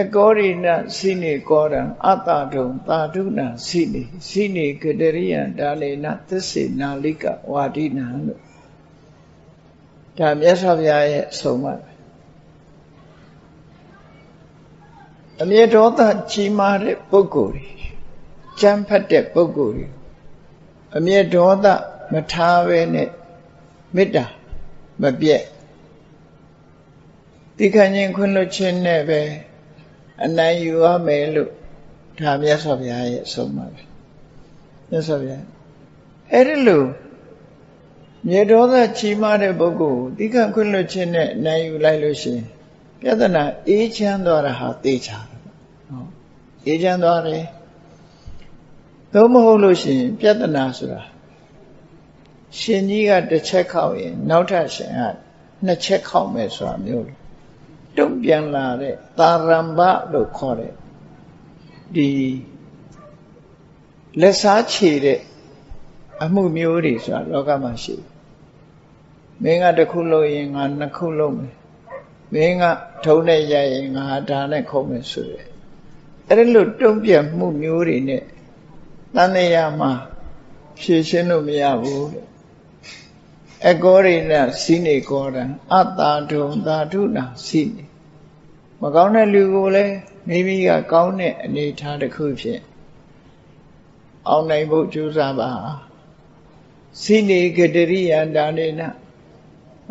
အကောရိနစိနေကောရံအတ္တဒုံသာဓုနာစိနေစိနေကတရိယံဒါလေနသစ္စေနာလိကဝါဒိနံလို့ဒါမြတ်စွာဘုရားရဲ့အဆုံးအမအမြဲဒေါသကြီးမားတဲ့ပုဂ္ဂိုလ်တွေကြမ်းဖက်တဲ့ပုဂ္ဂိုလ်တွေအမြဲဒေါသမထားပဲနဲ့မေတ္တာမပြတ်တိခဏ်ချင်းခွင့်လွှတ်ခြင်းနဲ့ပဲ အနိုင်ယူရမယ်လို့ဒါမြတ်စွာဘုရားရဲ့အဆုံးအမပဲမြတ်စွာဘုရားအဲ့ဒီလိုမြေတော်သားချီးမားတဲ့ပုဂ္ဂိုလ်ကိုတိခခွင့်လွှတ်ခြင်းနဲ့နိုင်ယူလိုက်လို့ရှိရင်ပြဿနာအေးချမ်းသွားတာဟာသိချာတယ်နော်အေးချမ်းသွားတယ်သို့မဟုတ်လို့ရှိရင်ပြဿနာဆိုတာရှင်ကြီးကတစ်ချက်ခောက်ရင် နောက်ထပ်ရှင်ကနှစ်ချက်ခောက်မယ်ဆိုတာမျိုး တုံ့ပြန်လာတဲ့သာရမ္ဗလို့ခေါ်တဲ့ဒီလက်စားခြေတဲ့အမှုမျိုးတွေဆိုတာလောကမှာရှိတယ်မင်းကတစ်ခုလုပ်ရင်ငါနှစ်ခုလုပ်မယ်မင်းကထုံးနဲ့ရရင်ငါဒါနဲ့ခုံးမယ်ဆိုရယ်အဲ့ဒီလိုတုံ့ပြန်မှုမျိုးတွေနဲ့တန်နေရမှာဖြည့်ရှင်းလို့မရဘူးတဲ့ အကောရိဏစီနေကောရံအတ္တာဒုံသာဓုနာစီနေမကောင်းတဲ့လူကိုလည်းမိမိကကောင်းတဲ့အနေထားတစ်ခုဖြင့်အောင်နိုင်ဖို့ကြိုးစားပါစီနေကတရိယန္တာနေနာ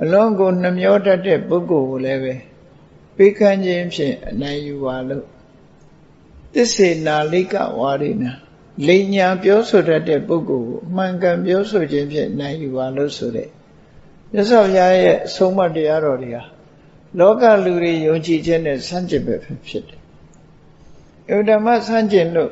အလွန်ကိုနှမျောတတ်တဲ့ပုဂ္ဂိုလ်ကိုလည်းပဲပေးကမ်းခြင်းဖြင့်အနိုင်ယူပါလို့သစ္စေနာလိကဝါရိနာလိညာပြောဆိုတတ်တဲ့ပုဂ္ဂိုလ်ကိုအမှန်ကန်ပြောဆိုခြင်းဖြင့်နိုင်ယူပါလို့ဆိုတဲ့ မြတ်စွာဘုရားရဲ့အဆုံးအမတရားတော်တွေဟာလောကလူတွေယုံကြည်ခြင်းနဲ့ဆန့်ကျင်ဘက်ဖြစ်တယ်။အဝဓမ္မဆန့်ကျင်လို့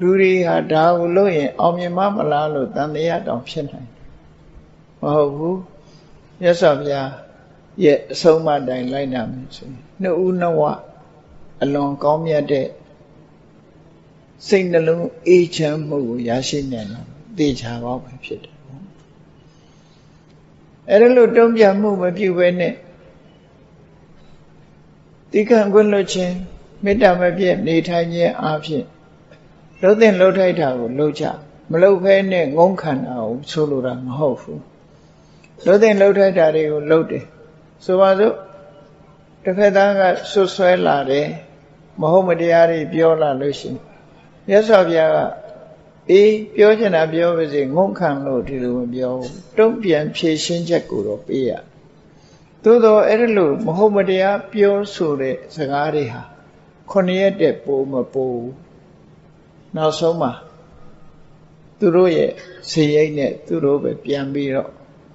လူတွေဟာဒါကိုလုပ်ရင်အောင်မြင်မမလားလို့တန်တရားတောင်ဖြစ်နိုင်တယ်။မဟုတ်ဘူး။မြတ်စွာဘုရားရဲ့အဆုံးအမတိုင်းလိုက်နာမယ်ဆိုရင်နှစ်ဦးနှစ်ဝအလွန်ကောင်းမြတ်တဲ့စိတ်နှလုံးအေးချမ်းမှုကိုရရှိနိုင်တာသိချာပါပဲဖြစ်တယ် အဲ့ဒါလို့တုံ့ပြန်မှုမပြုဘဲနဲ့တိခံခွင့်လွတ်ခြင်းမေတ္တာမပြည့်နေထိုင်ခြင်းအပြင်လှုပ်တဲ့လှုပ်ထိုက်တာကိုလှုပ်ကြမလှုပ်ဖဲနဲ့ငုံခံတာကိုဆိုလိုတာမဟုတ်ဘူးလှုပ်တဲ့လှုပ်ထိုက်တာတွေကိုလှုပ်တယ်ဆိုပါစို့တစ်ဖက်သားကဆွဆွဲလာတယ်မဟုတ်မတရားတွေပြောလာလို့ရှိရင်မြတ်စွာဘုရားက အေးပြောချင်တာပြောပါစေငုံခံလို့ဒီလိုမပြောဘူးတုံ့ပြန်ဖြေရှင်းချက်ကိုတော့ပေးရသို့တော့အဲ့ဒါလို့မဟုတ်မတရားပြောဆိုတဲ့စကားတွေဟာခုနှစ်ရက်တည်းပိုမပိုနောက်ဆုံးမှာသူတို့ရဲ့ဇေယိတ်နဲ့သူတို့ပဲပြန်ပြီးတော့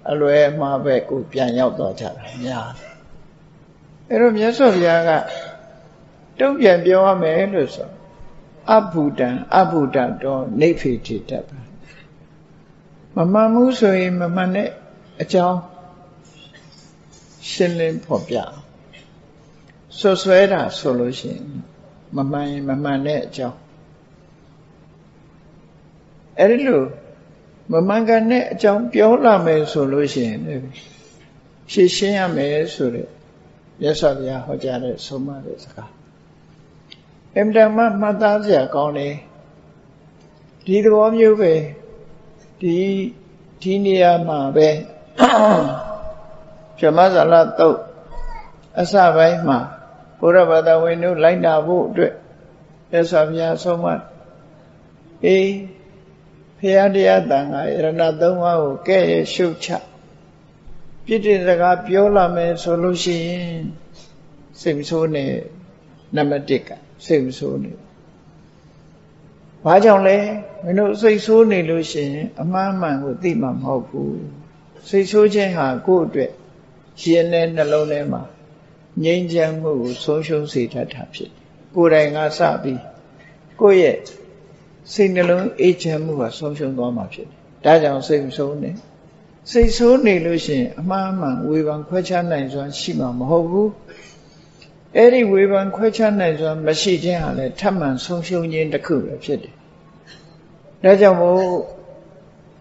အလွယ်မှားပဲကိုပြန်ရောက်သွားကြတာများအဲ့တော့မြတ်စွာဘုရားကတုံ့ပြန်ပြောရမယ်လို့ဆို အဘုဒ္ဒံအဘုဒ္ဒတော်နေဖေတိတတ်ပါမမှန်မှုဆိုရင်မမှန်တဲ့အကြောင်းရှင်းလင်းဖော်ပြဆွဆွဲတာဆိုလို့ရှိရင်မမှန်ရင်မမှန်တဲ့အကြောင်းအဲ့ဒီလိုမမှန်ကန်တဲ့အကြောင်းပြောလာမယ်ဆိုလို့ရှိရင်ဖြည့်ရှင်းရမယ်ဆိုတဲ့မြတ်စွာဘုရားဟောကြားတဲ့ဆုံးမတဲ့စကား အင်တမမှတ်သားစရာကောင်းတယ်ဒီသဘောမျိုးပဲဒီဒီနေရာမှာပဲဇမဇလတုတ်အစပိုင်းမှာဘုရားဘာသာဝင်တို့လိုက်နာဖို့အတွက်မြတ်စွာဘုရားဆုံးမအေးဖရာတရားတန်ခါရဏသုံးပါးကိုကဲ့ရဲ့ရှုတ်ချပြစ်တဲ့စကားပြောလာမယ်ဆိုလို့ရှိရင်စိတ်မဆိုးနဲ့နံပါတ်1က စိတ်မဆိုးနဲ့ဘာကြောင့်လဲမင်းတို့စိတ်ဆိုးနေလို့ရှိရင်အမှန်မှန်ကိုသိမှာမဟုတ်ဘူးစိတ်ဆိုးခြင်းဟာကိုယ့်အတွက်ရှင်တဲ့နှလုံးထဲမှာငြိမ်းချမ်းမှုကိုဆုံးရှုံးစေတတ်တာဖြစ်ကိုယ်တိုင်ကစပြီးကိုယ့်ရဲ့စိတ်နှလုံးအေးချမ်းမှုကဆုံးရှုံးသွားမှာဖြစ်တယ်။ဒါကြောင့်စိတ်ဆိုးနေစိတ်ဆိုးနေလို့ရှိရင်အမှားမှန်ဝေဖန်ခွဲခြားနိုင်စွာရှိမှာမဟုတ်ဘူး။ အဲ့ဒီဝေဖန်ခွဲခြားနိုင်စွာမရှိခြင်းဟာလည်းထပ်မံဆုံးရှုံးခြင်းတစ်ခုပဲဖြစ်တယ်။ဒါကြောင့်မို့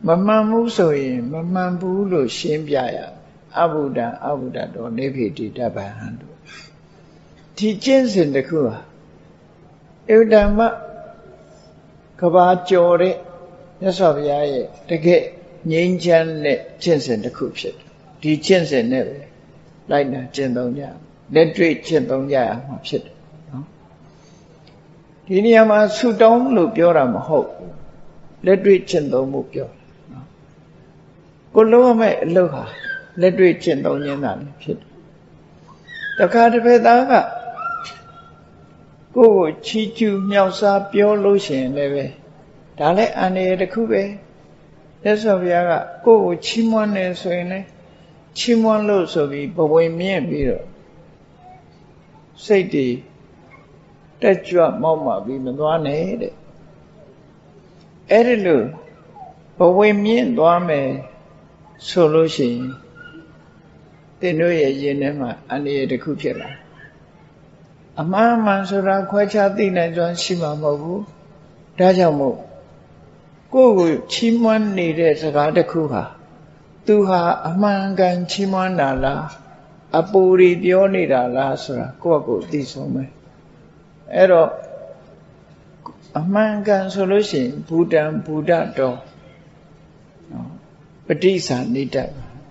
မမှန်ဘူးဆိုရင်မမှန်ဘူးလို့ရှင်းပြရအဘုဒ္ဓအဘုဒ္ဓတော်နေဖိတိတပ္ပဟံတို့ဒီကျင့်စဉ်တစ်ခုဟာဧဝတ္တမကဘာကျော်တဲ့မြတ်စွာဘုရားရဲ့တကယ်ငြိမ်းချမ်းတဲ့ကျင့်စဉ်တစ်ခုဖြစ်တယ်ဒီကျင့်စဉ်နဲ့ပဲလိုက်နာကျင့်သုံးကြ လက်တွေ့ကျင့်သုံးကြရမှာဖြစ်တယ်နော်ဒီနေရာမှာဆူတောင်းလို့ပြောတာမဟုတ်လက်တွေ့ကျင့်သုံးမှုပြောနော်ကိုလုံးရမယ့်အလုပ်ဟာလက်တွေ့ကျင့်သုံးခြင်းသာလည်းဖြစ်တယ်တခါတစ်ဖက်သားကကိုယ့်ကိုချီးကျူးမြောက်စားပြောလို့ရှိရင်လည်းပဲဒါလည်းအန္တရာယ်တစ်ခုပဲမြတ်စွာဘုရားကကိုယ့်ကိုချီးမွမ်းတယ်ဆိုရင်လည်းချီးမွမ်းလို့ဆိုပြီးဘဝင်မြင့်ပြီးတော့ စိတ်တွေတက်ကြွမောက်မှပြီးမသွားနဲ့တဲ့အဲ့ဒီလိုဘဝင်မြင့်သွားမယ်ဆိုလို့ရှိရင်တင်တို့ရဲ့ရင်ထဲမှာအန္တရာယ်တစ်ခုဖြစ်လာအမှန်မှန်ဆိုတာခွဲခြားသိနိုင်စွမ်းရှိမှာမဟုတ်ဘူးဒါကြောင့်မို့ကိုယ့်ကိုချီးမွမ်းနေတဲ့စကားတစ်ခုဟာသူဟာအမှန်ကန်ချီးမွမ်းတာလား အပူရီပြောနေတာလားဆိုတာကိုယ့်ကိုယ်သိဆုံးမယ်အဲ့တော့အမှန်ကန်ဆိုလို့ရှိရင်ဘူတံဘူဒတော်ပဋိစ္ဆာနိတ္တ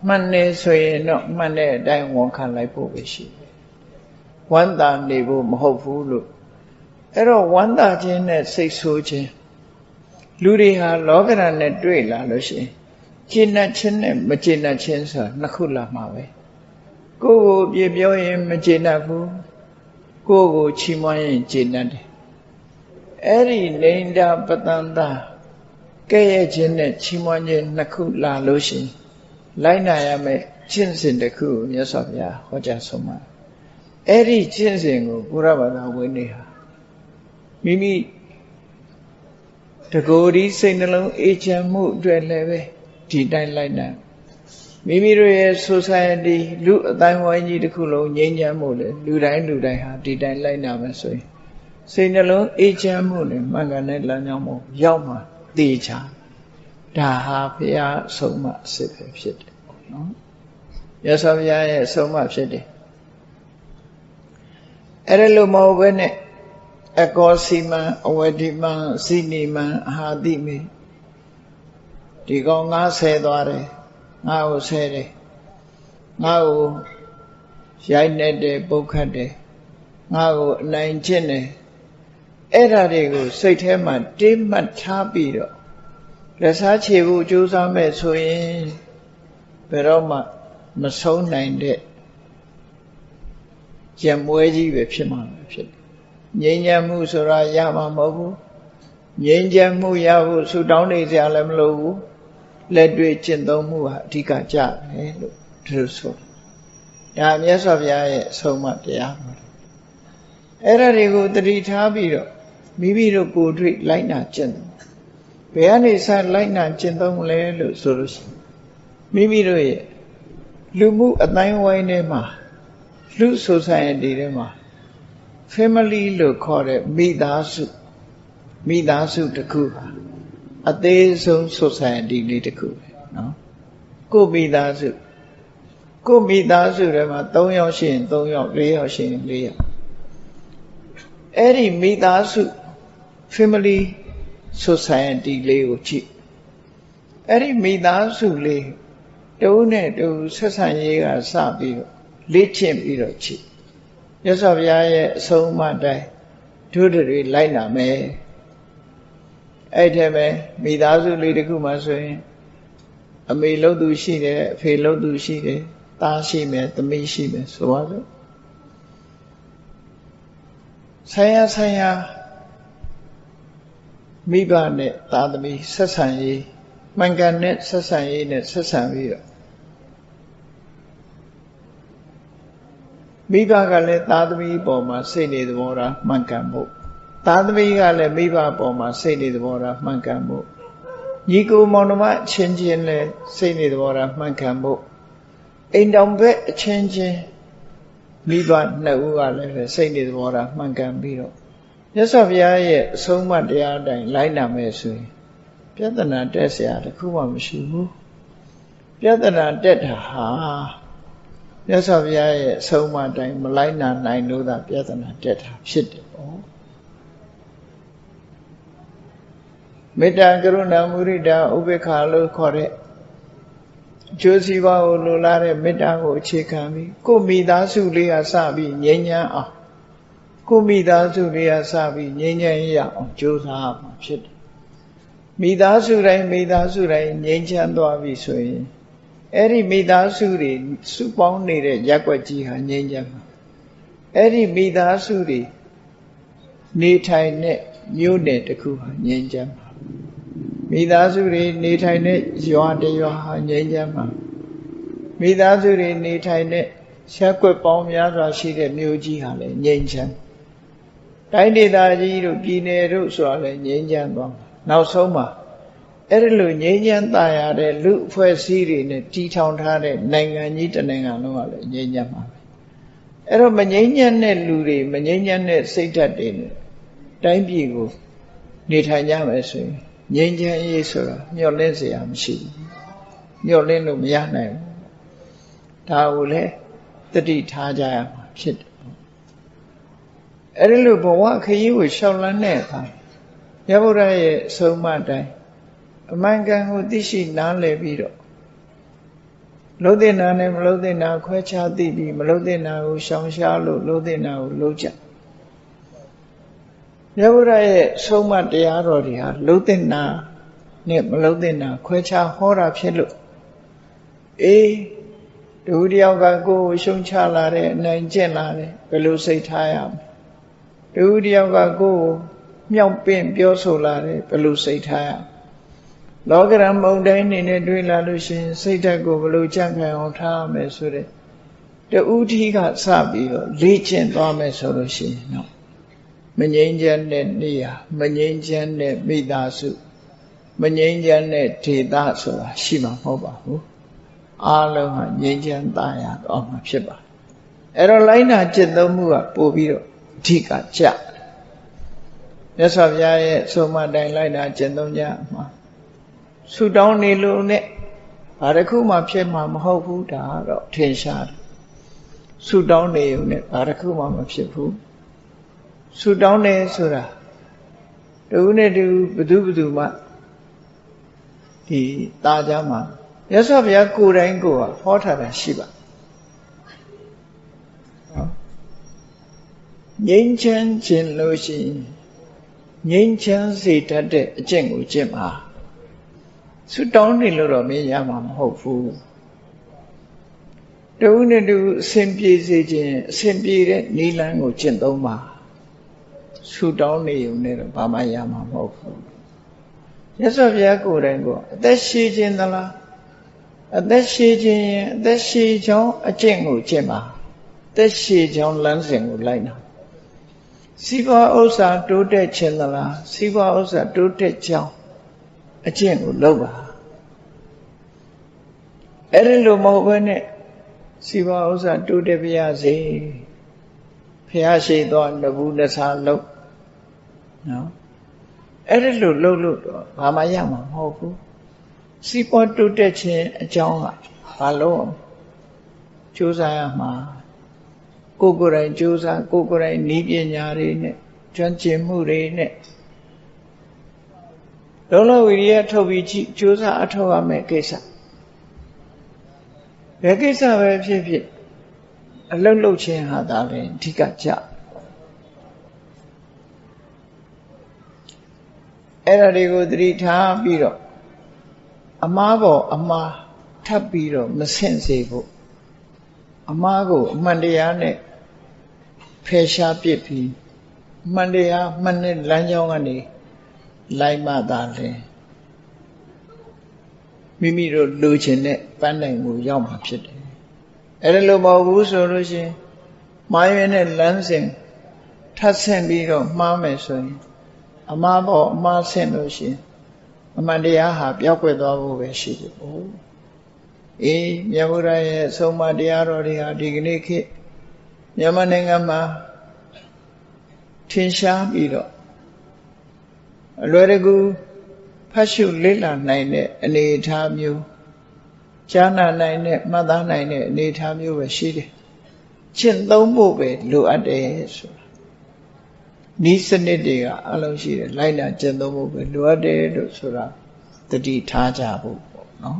မှန်နေဆိုရင်တော့မှန်တဲ့အတိုင်းဝန်ခံလိုက်ဖို့ပဲရှိတယ်ဝမ်းသာနေဖို့မဟုတ်ဘူးလို့အဲ့တော့ဝမ်းသာခြင်းနဲ့စိတ်ဆိုးခြင်းလူတွေဟာလောကဓာတ်နဲ့တွေ့လာလို့ရှိရင်ကျင့်တတ်ခြင်းနဲ့မကျင့်တတ်ခြင်းဆိုတာနှစ်ခုလာမှာပဲ ကိုယ်ကိုပြပြောရင်မကျင့်တတ်ဘူးကိုယ်ကိုချီးမွမ်းရင်ကျင့်တတ်တယ်အဲ့ဒီလိန္ဒပတန်တာကဲ့ရဲ့ခြင်းနဲ့ချီးမွမ်းခြင်းနှစ်ခုလာလို့ရှိရင်လိုက်နာရမယ်ကျင့်စဉ်တစ်ခုကိုမြတ်စွာဘုရားဟောကြားဆုံးမှာအဲ့ဒီကျင့်စဉ်ကိုဘုရားဘာသာဝင်တွေဟာမိမိတကိုယ်ဒီစိတ်နှလုံးအေးချမ်းမှုအတွက်လည်းပဲဒီတိုင်းလိုက်နိုင် မိမိတို့ရဲ့ society လူအတိုင်းဝိုင်းကြီးတစ်ခုလုံးငြိမ်းချမ်းမှုလေလူတိုင်းလူတိုင်းဟာဒီတိုင်းလိုက်နာမယ်ဆိုရင်စိတ်နှလုံးအေးချမ်းမှုနဲ့မှန်ကန်တဲ့လမ်းကြောင်းပေါ်ရောက်မှာတေချာဒါဟာဘုရားအဆုံးအမအစစ်ပဲဖြစ်တယ်နော်ရသော်ဘုရားရဲ့အဆုံးအမဖြစ်တယ်အဲ့ဒါလို့မဟုတ်ဘဲနဲ့အကောစီမံအဝတိမံစိနိမံအာဟာတိမေဒီကောင်ငါဆဲသွားတယ် ငါ့ကိုဆဲတယ်ငါ့ကိုရိုက်နေတယ်ပုတ်ခတ်တယ်ငါ့ကိုအနိုင်ကျင့်တယ်အဲ့ဓာတွေကိုစိတ်ထဲမှာတိမှတ်ထားပြီးတော့လက်စားချေဖို့ကြိုးစားမဲ့ဆိုရင်ဘယ်တော့မှမဆုံးနိုင်တဲ့ရံမွဲကြီးပဲဖြစ်မှာဖြစ်တယ်ငြိမ်းချမ်းမှုဆိုတာရမှာမဟုတ်ဘူးငြိမ်းချမ်းမှုရဖို့ဆူတောင်းနေကြလည်းမလိုဘူး လက်တွေ့ကျင့်သုံးမှုဟာအဓိကကြတယ်လို့ဒီလိုဆိုဒါမြတ်စွာဘုရားရဲ့အဆုံးအမတရားပါအဲ့ဒါတွေကိုတတိထားပြီးတော့မိမိတို့ကိုယ်တွေ့လိုက်နာကျင့်ဘယ်ကနေစလိုက်နာကျင့်သုံးမလဲလို့ဆိုလို့ရှိရင်မိမိတို့ရဲ့လူမှုအတိုင်းဝိုင်းထဲမှာလူ society ထဲမှာ family လို့ခေါ်တဲ့မိသားစုမိသားစုတစ်ခုပါ အသေးဆုံး society လေးတစ်ခုပဲနော်ကိုမိသားစုကိုမိသားစုထဲမှာ3ယောက်ရှိရင်3ယောက်4ယောက်ရှိရင်4ယောက်အဲ့ဒီမိသားစု family society လေးကိုကြည့်အဲ့ဒီမိသားစုလေးတုံးနဲ့တူဆက်ဆံရေးကစပြီးတော့လေ့ကျင့်ပြီးတော့ကြည့်ရသော်ဘုရားရဲ့အဆုံးအမတိုင်းတို့တွေလိုက်နာမယ် အဲ့ထဲပဲမိသားစုလေးတစ်ခုမှဆိုရင်အမေလို့သူရှိတယ်အဖေလို့သူရှိတယ်သားရှိမယ်သမီးရှိမယ်ဆိုပါစို့ဆိုင်ရဆိုင်ရမိဘနဲ့သားသမီးဆက်ဆံရေးမှန်ကန်တဲ့ဆက်ဆံရေးနဲ့ဆက်ဆံပြီးတော့မိဘကလည်းသားသမီးပေါ်မှာစိတ်နေသဘောထားမှန်ကန်ဖို့ သားသမီးကလည်းမိဘပေါ်မှာစိတ်နေသဘောထားမှန်ကန်ဖို့ညီကိုမောင်နှမအချင်းချင်းလည်းစိတ်နေသဘောထားမှန်ကန်ဖို့အိမ်တောင်ဘက်အချင်းချင်းမိဘနှစ်ဦးကလည်းစိတ်နေသဘောထားမှန်ကန်ပြီးတော့မြတ်စွာဘုရားရဲ့အဆုံးအမတရားအတိုင်းလိုက်နာမယ်ဆိုရင်ပြဿနာတက်เสียတခုမှမရှိဘူးပြဿနာတက်တာဟာမြတ်စွာဘုရားရဲ့အဆုံးအမတိုင်းမလိုက်နာနိုင်လို့သာပြဿနာတက်တာဖြစ်တယ်ပေါ့ မေတ္တာကရုဏာမုရိဒာဥပေက္ခလို့ခေါ်တဲ့ကျိုးစီးပွားကိုလိုလားတဲ့မေတ္တာကိုအခြေခံပြီးကိုမိသားစုလေးကစပြီးငြိမ်းချမ်းအောင်ကိုမိသားစုလေးကစပြီးငြိမ်းချမ်းရအောင်ကြိုးစားမှာဖြစ်တယ်မိသားစုတိုင်းမိသားစုတိုင်းငြိမ်းချမ်းသွားပြီဆိုရင်အဲ့ဒီမိသားစုတွေစုပေါင်းနေတဲ့ရက်ွက်ကြီးဟာငြိမ်းချမ်းမှာအဲ့ဒီမိသားစုတွေနေထိုင်တဲ့မြို့နယ်တစ်ခုဟာငြိမ်းချမ်းမှာ မိသားစုတွေနေထိုင်တဲ့ရွာတရွာဟာငြိမ်းချမ်းမှာမိသားစုတွေနေထိုင်တဲ့ရက်ွက်ပေါင်းများစွာရှိတဲ့မြို့ကြီးဟာလည်းငြိမ်းချမ်းတိုင်းဒေသကြီးတို့ပြည်နယ်တို့ဆိုတာလည်းငြိမ်းချမ်းသွားမှာနောက်ဆုံးမှာအဲ့ဒီလိုငြိမ်းချမ်းသာရတဲ့လူအဖွဲ့အစည်းတွေနဲ့တည်ထောင်ထားတဲ့နိုင်ငံကြီးတစ်နိုင်ငံလုံးကလည်းငြိမ်းချမ်းပါပဲအဲ့တော့မငြိမ်းချမ်းတဲ့လူတွေမငြိမ်းချမ်းတဲ့စိတ်ဓာတ်တွေနဲ့တိုင်းပြည်ကိုနေထိုင်ကြမယ်ဆိုရင် ငြိမ်းချမ်းရေးဆိုတာမျှော်လင့်စရာမရှိဘူးမျှော်လင့်လို့မရနိုင်ဘူးဒါကိုလည်းတတိထားကြရမှာဖြစ်တယ်အဲ့ဒီလိုဘဝခရီးကိုရှောက်လန်းတဲ့အခါရဗုဒ္ဓရဲ့အဆုံးအမတိုင်းအမှန်ကန်ကိုသိရှိနားလည်ပြီးတော့လုံးတဲ့နာနဲ့မလုံးတဲ့နာခွဲခြားသိပြီးမလုံးတဲ့နာကိုရှောင်ရှားလို့လုံးတဲ့နာကိုလုံးကြ မြတ်ဗုဒ္ဓရဲ့ဆုံးမတရားတော်တွေဟာလုံးတဲ့နာနဲ့မလုံးတဲ့နာခွဲခြားဟောတာဖြစ်လို့အေးဒုတယောက်ကကိုယ်ကိုရှုံချလာတဲ့အနိုင်ကျင့်လာတယ်ဘယ်လိုစိတ်ထားရမလဲဒုတယောက်ကကိုယ်ကိုမြောက်ပင့်ပြောဆိုလာတယ်ဘယ်လိုစိတ်ထားရလောကရန်မုံတိုင်းနေနဲ့တွေးလာလို့ရှိရင်စိတ်ဓာတ်ကိုဘယ်လိုကြံ့ခိုင်အောင်ထားရမယ်ဆိုတဲ့တူးထီးကစပြီးတော့လေ့ကျင့်သွားမယ်ဆိုလို့ရှိရင်တော့ မငြိမ်းချမ်းတဲ့နေရာမငြိမ်းချမ်းတဲ့မိသားစုမငြိမ်းချမ်းတဲ့ဒေသဆိုတာရှိမှာမဟုတ်ပါဘူးအားလုံးဟာငြိမ်းချမ်းသာရတော့မှာဖြစ်ပါအဲ့တော့လိုက်နာจิตသုံးမှုကပို့ပြီးတော့အဓိကကြမြတ်စွာဘုရားရဲ့ဆုံးမတိုင်းလိုက်နာကျင့်သုံးကြမှာဆူတောင်းနေလို့နဲ့ဘာတစ်ခုမှဖြစ်မှာမဟုတ်ဘူးဒါတော့ထင်ရှားတယ်ဆူတောင်းနေုံနဲ့ဘာတစ်ခုမှမဖြစ်ဘူး ဆူတောင်းနေဆိုတာတူနဲ့တူဘသူဘသူမှဒီตาကြမှာမြတ်စွာဘုရားကိုယ်တိုင်ကိုယ်ဟောထားတာရှိပါငြိမ်းချမ်းခြင်းလို့ရှိရင်ငြိမ်းချမ်းစေတတ်တဲ့အကျင့်ကိုကျင့်ပါဆုတောင်းနေလို့တော့မင်းရမှာမဟုတ်ဘူးတူနဲ့တူအစဉ်ပြေစေခြင်းအစဉ်ပြေတဲ့နိလန်းကိုကျင့်သုံးပါ ဆုတောင်းနေုံနဲ့တော့ဘာမှရမှာမဟုတ်ဘူးရသော်ဘုရားကိုယ်တိုင်ကအသက်ရှိခြင်းသလားအသက်ရှိခြင်းရင်အသက်ရှိချောင်းအကျင့်ကိုကျင့်ပါအသက်ရှိချောင်းလမ်းစဉ်ကိုလိုက်နာစီးပွားဥစ္စာတိုးတက်ခြင်းသလားစီးပွားဥစ္စာတိုးတက်ကြောင်းအကျင့်ကိုလုပ်ပါအဲ့ဒီလိုမဟုတ်ဘဲနဲ့စီးပွားဥစ္စာတိုးတက်ပါရစေဖះရှိသောနဘူးနဆာလုပ် နော်အဲ့ဒီလိုလုပ်လို့တော့ဘာမှရမှာမဟုတ်ဘူးစီးပွားတိုးတက်ခြင်းအကြောင်းကဘာလို့ကြိုးစားရမှာကိုကိုယ်တိုင်ကြိုးစားကိုကိုယ်တိုင်ဤပညာတွေနဲ့ကျွမ်းကျင်မှုတွေနဲ့လုံးလုံးဝိရိယထုတ်ပြီးကြိုးစားအထောက်ရမယ်ကိစ္စဘယ်ကိစ္စပဲဖြစ်ဖြစ်အလုတ်လုတ်ခြင်းဟာဒါလည်းအဓိကကြ အဲ့ဒါတွေကိုသတိထားပြီးတော့အမားပေါ်အမားထပ်ပြီးတော့မဆင့်စေဖို့အမားကိုအမှန်တရားနဲ့ဖယ်ရှားပစ်ပြီးမှန်တရားမှန်တဲ့လမ်းကြောင်းကနေလိုက်မှသာလေမိမိတို့လိုချင်တဲ့ပန်းနိုင်မှုရောက်မှာဖြစ်တယ်အဲ့ဒါလိုမဟုတ်ဘူးဆိုလို့ရှိရင်မှားရတဲ့လမ်းစဉ်ထပ်ဆင့်ပြီးတော့မှားမယ်ဆိုရင် အမှားပေါ်အမှားဆင့်လို့ရှိရင်အမှန်တရားဟာပျောက်ကွယ်သွားဖို့ပဲရှိတယ်။အေးမြတ်ဗုဒ္ဓရဲ့ဆုံးမတရားတော်တွေဟာဒီကနေ့ခေတ်မြန်မာနိုင်ငံမှာထင်ရှားပြီးတော့အလွယ်တကူဖတ်ရှုလေ့လာနိုင်တဲ့အနေအထားမျိုးကြားနာနိုင်တဲ့မှတ်သားနိုင်တဲ့အနေအထားမျိုးပဲရှိတယ်။ကျင့်သုံးဖို့ပဲလိုအပ်တယ်ဆိုတာ ဤစနစ်တွေကအလုံးရှိတယ်လိုက်နာကျင့်သုံးဖို့ပဲလိုအပ်တယ်လို့ဆိုတာတတိထားကြဖို့ပေါ့နော်